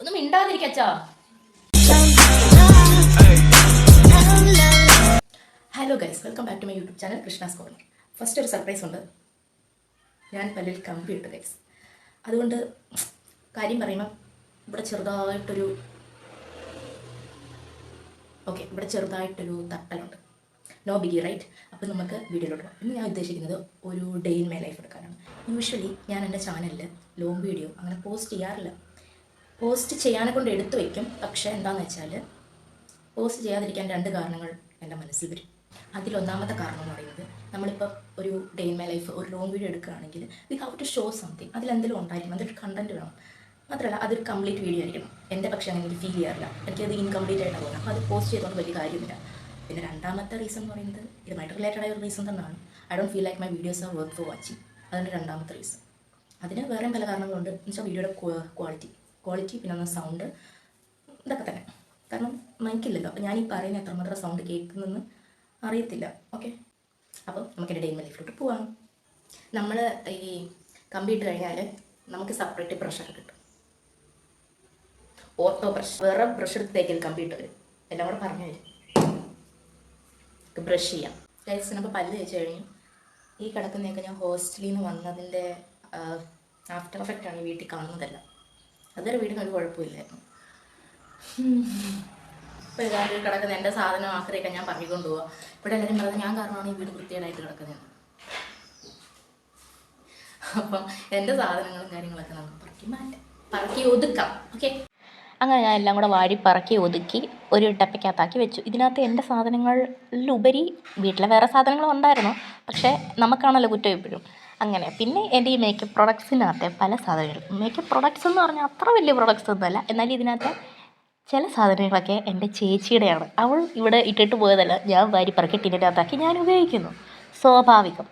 ഒന്ന് മിണ്ടാതിരിക്കച്ചാ hello guys welcome back to my YouTube channel Krishna's corner first ഒരു surprise ഉണ്ട്. ഞാൻ പല്ലിൽ കമ്പി ഇട്ടു ഗൈസ് അതുകൊണ്ട് കാര്യം പറയുമ്പോൾ ഇവിടെ ചെറുതായിട്ടൊരു ഓക്കെ ഇവിടെ ചെറുതായിട്ടൊരു തട്ടലുണ്ട്. നോ ബിഗി റൈറ്റ് അപ്പോൾ നമുക്ക് വീഡിയോയിലോട്ട് ഇന്ന് ഞാൻ ഉദ്ദേശിക്കുന്നത് ഒരു ഡേ ഇൻ മൈ ലൈഫ് എടുക്കാനാണ് യൂഷ്വലി ഞാൻ എന്റെ ചാനലിൽ ലോങ് വീഡിയോ അങ്ങനെ പോസ്റ്റ് ചെയ്യാറില്ല. പോസ്റ്റ് ചെയ്യാനെ കൊണ്ട് എടുത്തു വയ്ക്കും പക്ഷേ എന്താണെന്ന് വെച്ചാൽ പോസ്റ്റ് ചെയ്യാതിരിക്കാൻ രണ്ട് കാരണങ്ങൾ എന്റെ മനസ്സിൽ വരും. അതിലൊന്നാമത്തെ കാരണം എന്ന് പറയുന്നത് നമ്മളിപ്പോൾ ഒരു ഡേ മൈ ലൈഫ് ഒരു ലോങ് വീഡിയോ എടുക്കുകയാണെങ്കിൽ we have to show something അതിലെന്തെങ്കിലും ഉണ്ടായിരിക്കണം. അതൊരു കണ്ടന്റ് വേണം. മാത്രമല്ല അതൊരു കംപ്ലീറ്റ് വീഡിയോ ആയിരിക്കണം. എന്റെ പക്ഷേ അങ്ങനെ എനിക്ക് ഫീൽ ചെയ്യാറില്ല. എനിക്കത് ഇൻകംപ്ലീറ്റ് ആയിട്ടാണ് തോന്നുന്നത്. അപ്പോൾ അത് പോസ്റ്റ് ചെയ്തുകൊണ്ട് വലിയ കാര്യമില്ല. പിന്നെ രണ്ടാമത്തെ റീസൺ എന്ന് പറയുന്നത് ഇതുമായിട്ട് റിലേറ്റഡ് ആയ ഒരു റീസൺ തന്നെയാണ്. I don't feel like my videos are work for watching അതാണ് രണ്ടാമത്തെ റീസൺ അതിന് വേറെയും പല കാരണങ്ങളുണ്ട്. എന്ന് വെച്ചാൽ വീഡിയോയുടെ ക്വാളിറ്റി ക്വാളിറ്റി പിന്നെ ഒന്ന് സൗണ്ട് ഇതൊക്കെ തന്നെ. കാരണം മൈക്കില്ലല്ലോ ഞാൻ ഈ പറയുന്ന എത്രമാത്രം സൗണ്ട് കേൾക്കുന്നെന്ന് അറിയത്തില്ല. ഓക്കെ അപ്പോൾ നമുക്ക് എന്റെ ഡെയിൻ ലൈഫിലോട്ട് പോവാം. നമ്മൾ ഈ കമ്പി ഇട്ട് കഴിഞ്ഞാൽ നമുക്ക് സെപ്പറേറ്റ് പ്രഷർ കിട്ടും. ഓട്ടോ ബ്രഷ് വേറെ ബ്രഷ് എടുത്ത് തേക്കൽ കമ്പി ഇട്ട് എല്ലാം കൂടെ പറഞ്ഞു തരും. ബ്രഷ് ചെയ്യാം. ഗൈസിനപ്പോൾ പല്ല് തേച്ച് കഴിഞ്ഞു. ഈ കിടക്കുന്നതൊക്കെ ഞാൻ ഹോസ്റ്റലിൽ നിന്ന് വന്നതിന്റെ ആഫ്റ്റർ എഫക്റ്റ് ആണ് വീട്ടിൽ കാണുന്നതല്ല. അതൊരു വീടിന് ഒരു കുഴപ്പമില്ലായിരുന്നു. ഇപ്പോൾ ഇതാണ്ട് കിടക്കുന്ന എന്റെ സാധനം ആക്രിയൊക്കെ ഞാൻ പറഞ്ഞുകൊണ്ട് പോവാം. ഇവിടെ എല്ലാവരും പറഞ്ഞത് ഞാൻ കാരണമാണ് ഈ വീട് വൃത്തികേടായിട്ട് കിടക്കുന്നത് അപ്പം എന്റെ സാധനങ്ങളും കാര്യങ്ങളൊക്കെ നമുക്ക് പറക്കി മാറ്റാം. പറക്കി ഒതുക്കാം. ഓക്കെ അങ്ങനെ ഞാൻ എല്ലാം കൂടെ വാരി പറക്കി ഒതുക്കി ഒരു ടപ്പയ്ക്കകത്താക്കി വെച്ചു. ഇതിനകത്ത് എന്റെ സാധനങ്ങളിലുപരി വീട്ടിലെ വേറെ സാധനങ്ങളും ഉണ്ടായിരുന്നു. പക്ഷേ നമുക്കാണല്ലോ കുറ്റം എപ്പോഴും അങ്ങനെ. പിന്നെ എന്റെ ഈ മേക്കപ്പ് പ്രൊഡക്ട്സിനകത്തെ പല സാധനങ്ങളും മേക്കപ്പ് പ്രൊഡക്ട്സ് എന്ന് പറഞ്ഞാൽ അത്ര വലിയ പ്രൊഡക്ട്സ് ഒന്നുമല്ല എന്നാൽ ഇതിനകത്ത് ചില സാധനങ്ങളൊക്കെ എന്റെ ചേച്ചിയുടെയാണ്. അവൾ ഇവിടെ ഇട്ടിട്ട് പോയതല്ല. ഞാൻ വാരി പറക്കി ഞാൻ ഉപയോഗിക്കുന്നു. സ്വാഭാവികം.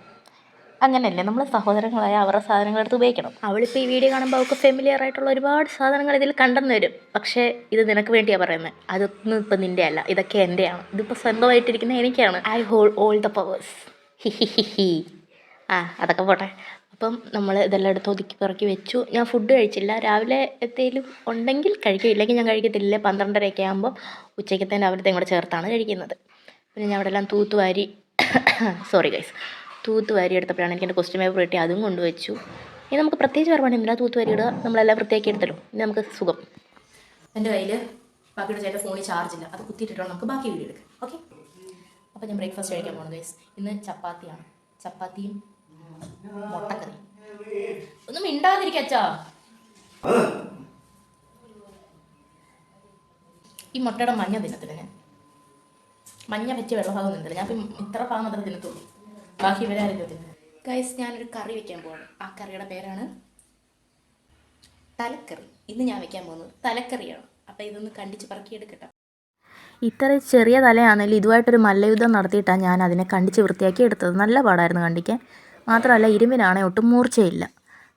അങ്ങനെയല്ലേ? നമ്മൾ സഹോദരങ്ങളായ അവരുടെ സാധനങ്ങൾ എടുത്ത് ഉപയോഗിക്കണം. അവളിപ്പോൾ ഈ വീഡിയോ കാണുമ്പോൾ അവൾക്ക് ഫെമിലിയർ ആയിട്ടുള്ള ഒരുപാട് സാധനങ്ങൾ ഇതിൽ കണ്ടെന്ന് വരും. പക്ഷേ ഇത് നിനക്ക് വേണ്ടിയാണ് പറയുന്നത്. അതൊന്നും ഇപ്പം നിന്റെ അല്ല ഇതൊക്കെ എന്റെയാണ് ഇതിപ്പോൾ സ്വന്തമായിട്ടിരിക്കുന്ന എനിക്കാണ്. I hold all the powers he ആ അതൊക്കെ പോട്ടെ. അപ്പം നമ്മൾ ഇതെല്ലാം എടുത്ത് ഒതുക്കി പിറക്കി വെച്ചു. ഞാൻ ഫുഡ് കഴിച്ചില്ല. രാവിലെ എത്തേലും ഉണ്ടെങ്കിൽ കഴിക്കും. ഇല്ലെങ്കിൽ ഞാൻ കഴിക്കത്തില്ല. പന്ത്രണ്ടരയൊക്കെ ആകുമ്പോൾ ഉച്ചയ്ക്കത്തേയും രാവിലത്തെയും കൂടെ ചേർത്താണ് കഴിക്കുന്നത്. പിന്നെ ഞാൻ അവിടെ എല്ലാം തൂത്തുവാരി സോറി ഗൈസ് തൂത്തുവാരി എടുത്തപ്പോഴാണ് എനിക്ക് എന്റെ ക്വസ്റ്റ്യൻ പേപ്പർ കിട്ടി. അതും കൊണ്ടുവച്ചു ഇനി നമുക്ക് പ്രത്യേകിച്ച് വേറെ പണിയൊന്നുമില്ല തൂത്തുവാരി ഇടുക. നമ്മളെല്ലാം വൃത്തിയാക്കി എടുത്തല്ലോ ഇനി നമുക്ക് സുഖം. എന്റെ കയ്യിൽ ബാക്കിയുടെ ചേട്ടൻ ഫോണിൽ ഇല്ല. അത് കുത്തിയിട്ടിട്ടാണ് നമുക്ക് ബാക്കി വീഡിയോ എടുക്കാം. ഓക്കെ അപ്പോൾ ഞാൻ ബ്രേക്ക്ഫാസ്റ്റ് കഴിക്കാൻ പോകുന്നത് ഗൈസ് ഇന്ന് ചപ്പാത്തിയാണ്. ചപ്പാത്തിയും മുട്ടക്കറി ഒന്നും മിണ്ടാതിരിക്കച്ചാ ഈ മുട്ടയുടെ മഞ്ഞ തിന്നത്തില്ല ഞാൻ. മഞ്ഞ പറ്റിയ വെള്ളഭാഗം തിന്നില്ല ഞാൻ ഇപ്പം ഇത്ര ഭാഗം മാത്രമേ തിന്നത്തുള്ളൂ. ബാക്കി ഇവരെ ആരെങ്കിലും തിന്നു ഗൈസ് ഞാനൊരു കറി വെക്കാൻ പോവാണ്. ആ കറിയുടെ പേരാണ് തലക്കറി. ഇന്ന് ഞാൻ വെക്കാൻ പോകുന്നത് തലക്കറിയാണ്. അപ്പം ഇതൊന്ന് കണ്ടിച്ച് പറക്കിയെടുക്കട്ടെ. ഇത്ര ചെറിയ തലയാണെങ്കിലും ഇതുമായിട്ടൊരു മല്ലയുദ്ധം നടത്തിയിട്ടാണ് ഞാൻ അതിനെ കണ്ടിച്ച് വൃത്തിയാക്കി എടുത്തത്. നല്ല പാടായിരുന്നു കണ്ടിക്കാൻ. മാത്രമല്ല ഇരുമ്പിനാണെങ്കിൽ ഒട്ടും മൂർച്ചയില്ല.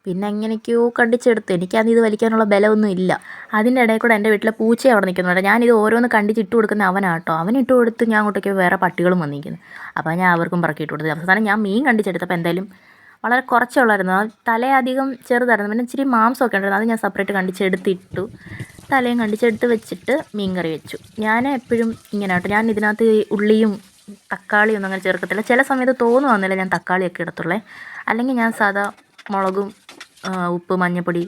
പിന്നെ എങ്ങനെയൊക്കെയോ കണ്ടിച്ചെടുത്ത്. എനിക്കത് ഇത് വലിക്കാനുള്ള ബലമൊന്നും ഇല്ല. അതിന്റെ ഇടയിൽ കൂടെ എന്റെ വീട്ടിലെ പൂച്ച അവിടെ നിൽക്കുന്നുണ്ട് ഞാനിത് ഓരോന്ന് കണ്ടിച്ച് ഇട്ട് കൊടുക്കുന്ന അവനാട്ടോ അവൻ ഇട്ട് കൊടുത്ത് ഞാൻ അങ്ങോട്ടേക്ക് വേറെ പട്ടികളും വന്നിരിക്കുന്നു. അപ്പോൾ ഞാൻ അവർക്കും പറക്കി ഇട്ട് കൊടുത്തു. അവസാനം ഞാൻ മീൻ കണ്ടിച്ചെടുത്തപ്പോൾ എന്തായാലും വളരെ കുറച്ചുള്ളായിരുന്നു. തലയധികം ചെറുതായിരുന്നു. പിന്നെ ഇച്ചിരി മാംസമൊക്കെ ഉണ്ടായിരുന്നു. അത് ഞാൻ സെപ്പറേറ്റ് കണ്ടിച്ചെടുത്തിട്ടു തലയും കണ്ടിച്ചെടുത്ത് വെച്ചിട്ട് മീൻ കറി വെച്ചു. ഞാൻ എപ്പോഴും ഇങ്ങനെ കേട്ടോ ഞാൻ ഇതിനകത്ത് ഉള്ളിയും തക്കാളിയും ഒന്നും അങ്ങനെ ചേർക്കത്തില്ല. ചില സമയത്ത് തോന്നുവാന്നില്ല ഞാൻ തക്കാളിയൊക്കെ ഇടത്തുള്ളേ. അല്ലെങ്കിൽ ഞാൻ സാധാ മുളകും ഉപ്പ് മഞ്ഞൾപ്പൊടി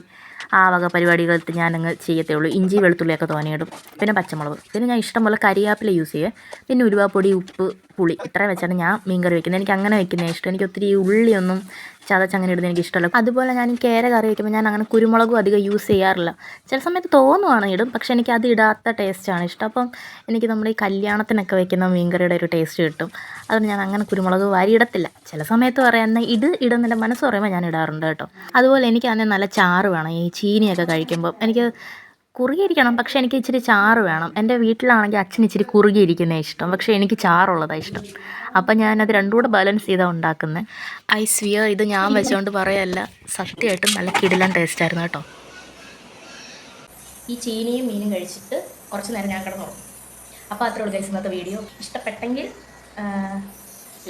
ആ വക പരിപാടികളൊക്കെ ഞാനങ്ങ് ചെയ്യത്തേ ഉള്ളൂ. ഇഞ്ചി വെളുത്തുള്ളിയൊക്കെ തോനെയിടും. പിന്നെ പച്ചമുളക്. പിന്നെ ഞാൻ ഇഷ്ടം പോലെ കരിയാപ്പില യൂസ് ചെയ്യുക പിന്നെ ഉരുവാപ്പൊടി ഉപ്പ് പുളി. ഇത്രയും വെച്ചാണ് ഞാൻ മീൻകറി വെക്കുന്നത്. എനിക്ക് അങ്ങനെ വെക്കുന്നത് ഇഷ്ടം. എനിക്ക് ഒത്തിരി ഉള്ളിയൊന്നും ചതച്ചങ്ങനെ ഇടുന്നത് എനിക്ക് ഇഷ്ടമല്ല. അതുപോലെ ഞാൻ ഈ കേര കറി വെക്കുമ്പോൾ ഞാൻ അങ്ങനെ കുരുമുളകും അധികം യൂസ് ചെയ്യാറില്ല. ചില സമയത്ത് തോന്നുവാണ് ഇടും. പക്ഷേ എനിക്ക് അത് ഇടാത്ത ടേസ്റ്റാണ് ഇഷ്ടം. അപ്പം എനിക്ക് നമ്മുടെ ഈ കല്യാണത്തിനൊക്കെ വെക്കുന്ന മീൻകറിയുടെ ഒരു ടേസ്റ്റ് കിട്ടും. അതുകൊണ്ട് ഞാൻ അങ്ങനെ കുരുമുളക് വാരി ഇടത്തില്ല. ചില സമയത്ത് പറയാം എന്നാൽ ഇട് ഇടുന്നില്ല മനസ്സ് പറയുമ്പോൾ ഞാൻ ഇടാറുണ്ട് കേട്ടോ. അതുപോലെ എനിക്ക് അതിന് നല്ല ചാറ് വേണം. ഈ ചീനിയൊക്കെ കഴിക്കുമ്പോൾ എനിക്ക് കുറുകിയിരിക്കണം. പക്ഷെ എനിക്ക് ഇച്ചിരി ചാറ് വേണം. എന്റെ വീട്ടിലാണെങ്കിൽ അച്ഛൻ ഇച്ചിരി കുറുകിയിരിക്കുന്നതാണ് ഇഷ്ടം. പക്ഷേ എനിക്ക് ചാറുള്ളതാണ് ഇഷ്ടം. അപ്പം ഞാനത് രണ്ടും കൂടെ ബാലൻസ് ചെയ്താണ് ഉണ്ടാക്കുന്നത് ഐ സ്വിയർ ഇത് ഞാൻ വെച്ചുകൊണ്ട് പറയല്ല. സത്യമായിട്ടും നല്ല കിടിലാൻ ടേസ്റ്റ് ആയിരുന്നു കേട്ടോ. ഈ ചീനിയും മീനും കഴിച്ചിട്ട് കുറച്ച് നേരം ഞാൻ കിടന്നുറങ്ങും. അപ്പോൾ അത്രേ ഉള്ളൂ ഗൈസ് ഇന്നത്തെ വീഡിയോ ഇഷ്ടപ്പെട്ടെങ്കിൽ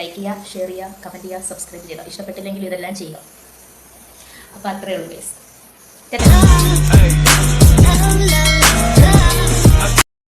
ലൈക്ക് ചെയ്യുക ഷെയർ ചെയ്യുക കമന്റ് ചെയ്യുക സബ്സ്ക്രൈബ് ചെയ്യുക ഇഷ്ടപ്പെട്ടില്ലെങ്കിൽ ഇതെല്ലാം ചെയ്യുക അപ്പോൾ അത്രേ ഉള്ളൂ ഗൈസ്. la la.